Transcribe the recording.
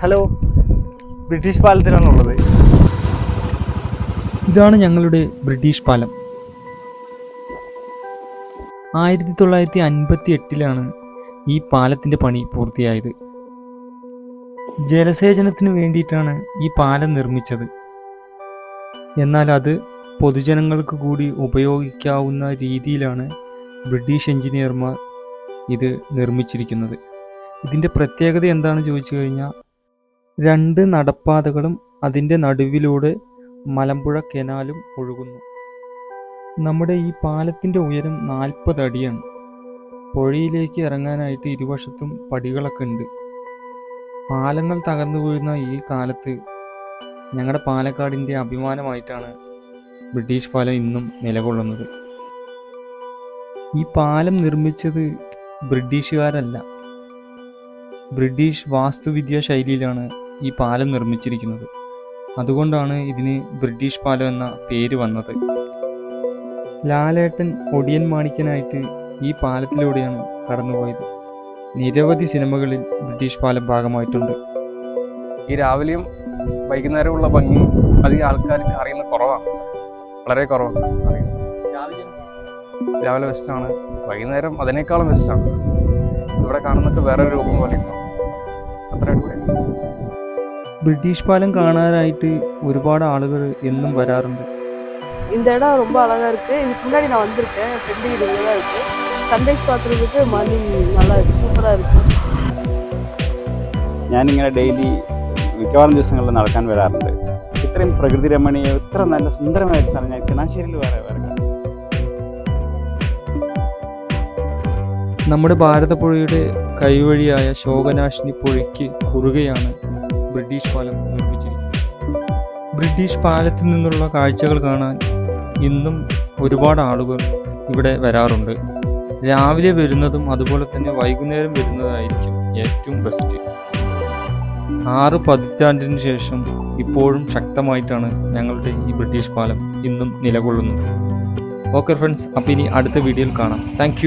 Hello British പാലത്തിലാണുള്ളത്. ഇതാണ് ഞങ്ങളുടെ British പാലം. ആയിരത്തി തൊള്ളായിരത്തി അൻപത്തി എട്ടിലാണ് ഈ പാലത്തിന്റെ പണി പൂർത്തിയായത്. ജലസേചനത്തിന് വേണ്ടിയിട്ടാണ് ഈ പാലം നിർമ്മിച്ചത്. എന്നാൽ അത് പൊതുജനങ്ങൾക്ക് കൂടി ഉപയോഗിക്കാവുന്ന രീതിയിലാണ് ബ്രിട്ടീഷ് എഞ്ചിനീയർമാർ ഇത് നിർമ്മിച്ചിരിക്കുന്നത്. ഇതിന്റെ പ്രത്യേകത എന്താണെന്ന് ചോദിച്ചു കഴിഞ്ഞാൽ രണ്ട് നടപ്പാതകളും അതിന്റെ നടുവിലൂടെ മലമ്പുഴ കനാലും ഒഴുകുന്നു. നമ്മുടെ ഈ പാലത്തിന്റെ ഉയരം നാൽപ്പത് അടിയാണ്. പുഴയിലേക്ക് ഇറങ്ങാനായിട്ട് ഇരുവശത്തും പടികളൊക്കെ ഉണ്ട്. പാലങ്ങൾ തകർന്നു വീഴുന്ന ഈ കാലത്ത് ഞങ്ങളുടെ പാലക്കാടിന്റെ അഭിമാനമായിട്ടാണ് ബ്രിട്ടീഷ് പാലം ഇന്നും നിലകൊള്ളുന്നത്. ഈ പാലം നിർമ്മിച്ചത് ബ്രിട്ടീഷുകാരല്ല. ബ്രിട്ടീഷ് വാസ്തുവിദ്യാ ശൈലിയിലാണ് ഈ പാലം നിർമ്മിച്ചിരിക്കുന്നത്. അതുകൊണ്ടാണ് ഇതിന് ബ്രിട്ടീഷ് പാലം എന്ന പേര് വന്നത്. ലാലേട്ടൻ ഒടിയൻ മാണിക്കനായിട്ട് ഈ പാലത്തിലൂടെയാണ് കടന്നുപോയത്. നിരവധി സിനിമകളിൽ ബ്രിട്ടീഷ് പാലം ഭാഗമായിട്ടുണ്ട്. ഈ രാവിലെയും വൈകുന്നേരമുള്ള ഭംഗി അധികം ആൾക്കാർക്ക് അറിയുന്ന കുറവാണ്. വളരെ കുറവാണ് രാവിലെ ബെസ്റ്റാണ് വൈകുന്നേരം അതിനേക്കാളും ബെസ്റ്റാണ് ഇവിടെ കാണുന്നൊക്കെ വേറെ രൂപം പോലെ ഉണ്ടാവും. അത്ര അടിപൊളിയാണ്. ബ്രിട്ടീഷ് പാലം കാണാനായിട്ട് ഒരുപാട് ആളുകൾ എന്നും വരാറുണ്ട് இந்த இடம் ரொம்ப அழகா இருக்கு இதுக்கு முன்னாடி நான் வந்திருக்கேன் என் ஃப்ரெண்டு வீடு இங்கே தான் இருக்கு சன்ரைஸ் பார்க்குறதுக்கு மார்னிங் நல்லா இருக்கு சூப்பராக இருக்கு ഞാനിങ്ങനെ ഡെയിലി മിക്കവാറും ദിവസങ്ങളിൽ നടക്കാൻ വരാറുണ്ട് ഇത്രയും പ്രകൃതി രമണീയ ഇത്ര നല്ല സുന്ദരമായ ഒരു സ്ഥലം ഞാൻ കിണാശ്ശേരിയിൽ വേറെ വേറെ കണ്ടിട്ടില്ല. നമ്മുടെ ഭാരതപ്പുഴയുടെ കൈവഴിയായ ശോകനാശിനി പുഴയ്ക്ക് കുറുകെയാണ് ബ്രിട്ടീഷ് പാലം നിർമ്മിച്ചിരിക്കുന്നത് ബ്രിട്ടീഷ് പാലത്തിൽ നിന്നുള്ള കാഴ്ചകൾ കാണാൻ ഇന്നും ഒരുപാട് ആളുകൾ ഇവിടെ വരാറുണ്ട്. രാവിലെ വരുന്നതും അതുപോലെ തന്നെ വൈകുന്നേരം വരുന്നതായിരിക്കും ഏറ്റവും ബെസ്റ്റ് ആറ് പതിറ്റാണ്ടിന് ശേഷം ഇപ്പോഴും ശക്തമായിട്ടാണ് ഞങ്ങളുടെ ഈ ബ്രിട്ടീഷ് പാലം ഇന്നും നിലകൊള്ളുന്നത്. ഓക്കെ ഫ്രണ്ട്സ് അപ്പം ഇനി അടുത്ത വീഡിയോയിൽ കാണാം. താങ്ക്